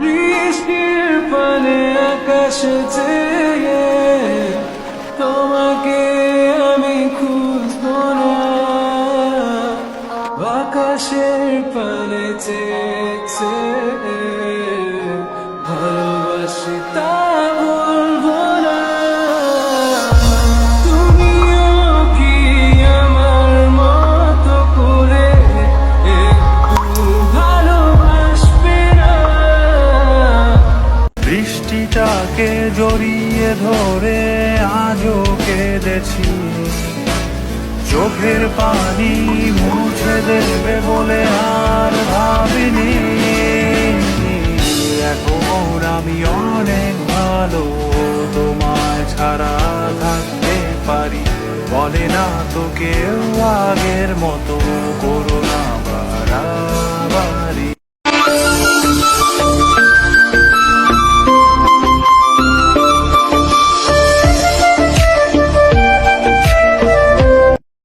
বৃষ্টির পানে আকাশ চেয়ে তোমাকে আমি খুঁজব না। আকাশের পানে চেয়েছে ভালোবাসি তা বৃষ্টিটাকে জড়িয়ে ধরে আজও কেঁদেছি। চোখের পানি মুছে দেবে বলে আর ভাবিনি। এখন আমি অনেক ভালো, তোমায় ছাড়া থাকতে পারি। বলে না তো কেউ আগের মতো।